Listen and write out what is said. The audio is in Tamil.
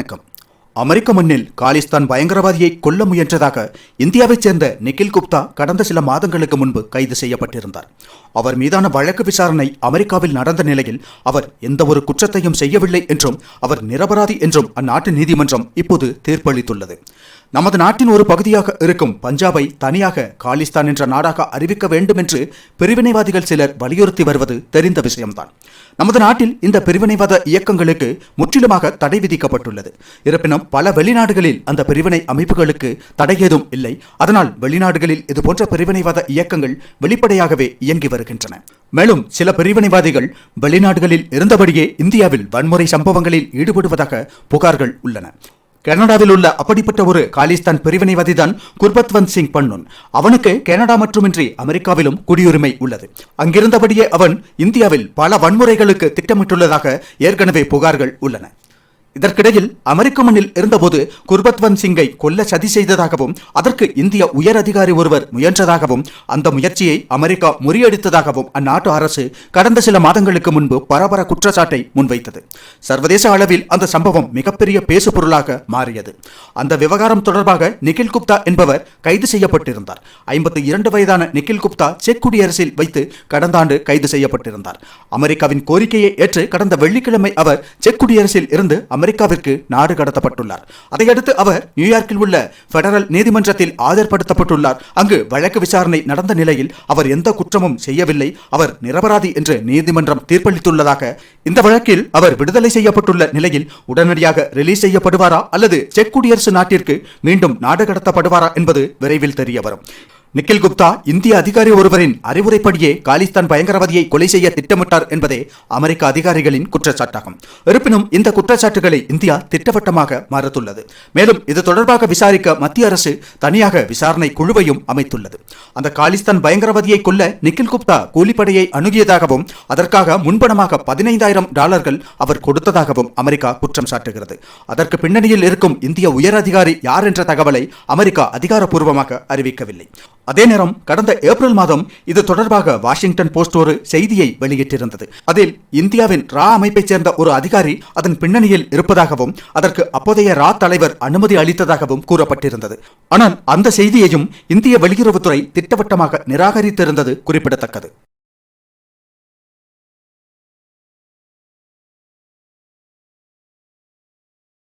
வணக்கம். அமெரிக்க மண்ணில் காலிஸ்தான் பயங்கரவாதியை கொல்ல முயன்றதாக இந்தியாவைச் சேர்ந்த நிகில் குப்தா கடந்த சில மாதங்களுக்கு முன்பு கைது செய்யப்பட்டிருந்தார். அவர் மீதான வழக்கு விசாரணை அமெரிக்காவில் நடந்த நிலையில் அவர் எந்த ஒரு குற்றத்தையும் செய்யவில்லை என்றும் அவர் நிரபராதி என்றும் அந்நாட்டு நீதிமன்றம் இப்போது தீர்ப்பளித்துள்ளது. நமது நாட்டின் ஒரு பகுதியாக இருக்கும் பஞ்சாபை தனியாக காலிஸ்தான் என்ற நாடாக அறிவிக்க வேண்டும் என்று பிரிவினைவாதிகள் சிலர் வலியுறுத்தி வருவது தெரிந்த விஷயம்தான். நமது நாட்டில் இந்த பிரிவினைவாத இயக்கங்களுக்கு முற்றிலுமாக தடை விதிக்கப்பட்டுள்ளது. இருப்பினும் பல வெளிநாடுகளில் அந்த பிரிவினை அமைப்புகளுக்கு தடை ஏதும் இல்லை. அதனால் வெளிநாடுகளில் இதுபோன்ற பிரிவினைவாத இயக்கங்கள் வெளிப்படையாகவே இயங்கி வருகின்றன. மேலும் சில பிரிவினைவாதிகள் வெளிநாடுகளில் இருந்தபடியே இந்தியாவில் வன்முறை சம்பவங்களில் ஈடுபடுவதாக புகார்கள் உள்ளன. கனடாவில் உள்ள அப்படிப்பட்ட ஒரு காலிஸ்தான் பிரிவினைவாதிதான் குர்பத்வந்த் சிங் பன்னுன் அவனுக்கு கனடா மட்டுமின்றி அமெரிக்காவிலும் குடியுரிமை உள்ளது. அங்கிருந்தபடியே அவன் இந்தியாவில் பல வன்முறைகளுக்கு திட்டமிட்டுள்ளதாக ஏற்கனவே புகார்கள் உள்ளன. இதற்கிடையில் அமெரிக்க மண்ணில் இருந்தபோது குர்பத்வன் சிங்கை கொல்ல சதி செய்ததாகவும் அதற்கு இந்திய உயர் அதிகாரி ஒருவர் முயன்றதாகவும் அந்த முயற்சியை அமெரிக்கா முறியடித்ததாகவும் அந்நாட்டு அரசு கடந்த சில மாதங்களுக்கு முன்பு பரபர குற்றச்சாட்டை முன்வைத்தது. சர்வதேச அளவில் அந்த சம்பவம் மிகப்பெரிய பேசுபொருளாக மாறியது. அந்த விவகாரம் தொடர்பாக நிகில் குப்தா என்பவர் கைது செய்யப்பட்டிருந்தார். ஐம்பத்தி இரண்டு வயதான நிகில் குப்தா செக் குடியரசில் வைத்து கடந்த ஆண்டு கைது செய்யப்பட்டிருந்தார். அமெரிக்காவின் கோரிக்கையை ஏற்று கடந்த வெள்ளிக்கிழமை அவர் செக் குடியரசில் இருந்து அமெரிக்காவிற்கு நாடு கடத்தப்பட்டுள்ளார். அதையடுத்து அவர் நியூயார்க்கில் உள்ள பெடரல் நீதிமன்றத்தில் ஆஜர்படுத்தப்பட்டுள்ளார். அங்கு வழக்கு விசாரணை நடந்த நிலையில் அவர் எந்த குற்றமும் செய்யவில்லை. அவர் நிரபராதி என்று நீதிமன்றம் தீர்ப்பளித்துள்ளதாக இந்த வழக்கில் அவர் விடுதலை செய்யப்பட்டுள்ள நிலையில் உடனடியாக ரிலீஸ் செய்யப்படுவாரா அல்லது செக் குடியரசு நாட்டிற்கு மீண்டும் நாடு கடத்தப்படுவாரா என்பது விரைவில் தெரிய வரும். நிக்கில் குப்தா இந்திய அதிகாரி ஒருவரின் அறிவுரைப்படியே காலிஸ்தான் பயங்கரவாதியை கொலை செய்ய திட்டமிட்டார் என்பதே அமெரிக்க அதிகாரிகளின் குற்றச்சாட்டாகும். இருப்பினும் இந்த குற்றச்சாட்டுகளை இந்தியா திட்டவட்டமாக மறுத்துள்ளது. மேலும் இது தொடர்பாக விசாரிக்க மத்திய அரசு தனியாக விசாரணை குழுவையும் அமைத்துள்ளது. அந்த காலிஸ்தான் பயங்கரவாதியை கொல்ல நிக்கில் குப்தா கூலிப்படையை அணுகியதாகவும் அதற்காக முன்பணமாக பதினைந்தாயிரம் டாலர்கள் அவர் கொடுத்ததாகவும் அமெரிக்கா குற்றம் சாட்டுகிறது. அதற்கு பின்னணியில் இருக்கும் இந்திய உயர் அதிகாரி யார் என்ற தகவலை அமெரிக்கா அதிகாரப்பூர்வமாக அறிவிக்கவில்லை. அதே நேரம் கடந்த ஏப்ரல் மாதம் இது தொடர்பாக வாஷிங்டன் போஸ்ட் ஒரு செய்தியை வெளியிட்டிருந்தது. அதில் இந்தியாவின் ரா அமைப்பைச் சேர்ந்த ஒரு அதிகாரி அதன் பின்னணியில் இருப்பதாகவும் அதற்கு அப்போதைய ரா தலைவர் அனுமதி அளித்ததாகவும் கூறப்பட்டிருந்தது. ஆனால் அந்த செய்தியையும் இந்திய வெளியுறவுத்துறை திட்டவட்டமாக நிராகரித்திருந்தது குறிப்பிடத்தக்கது.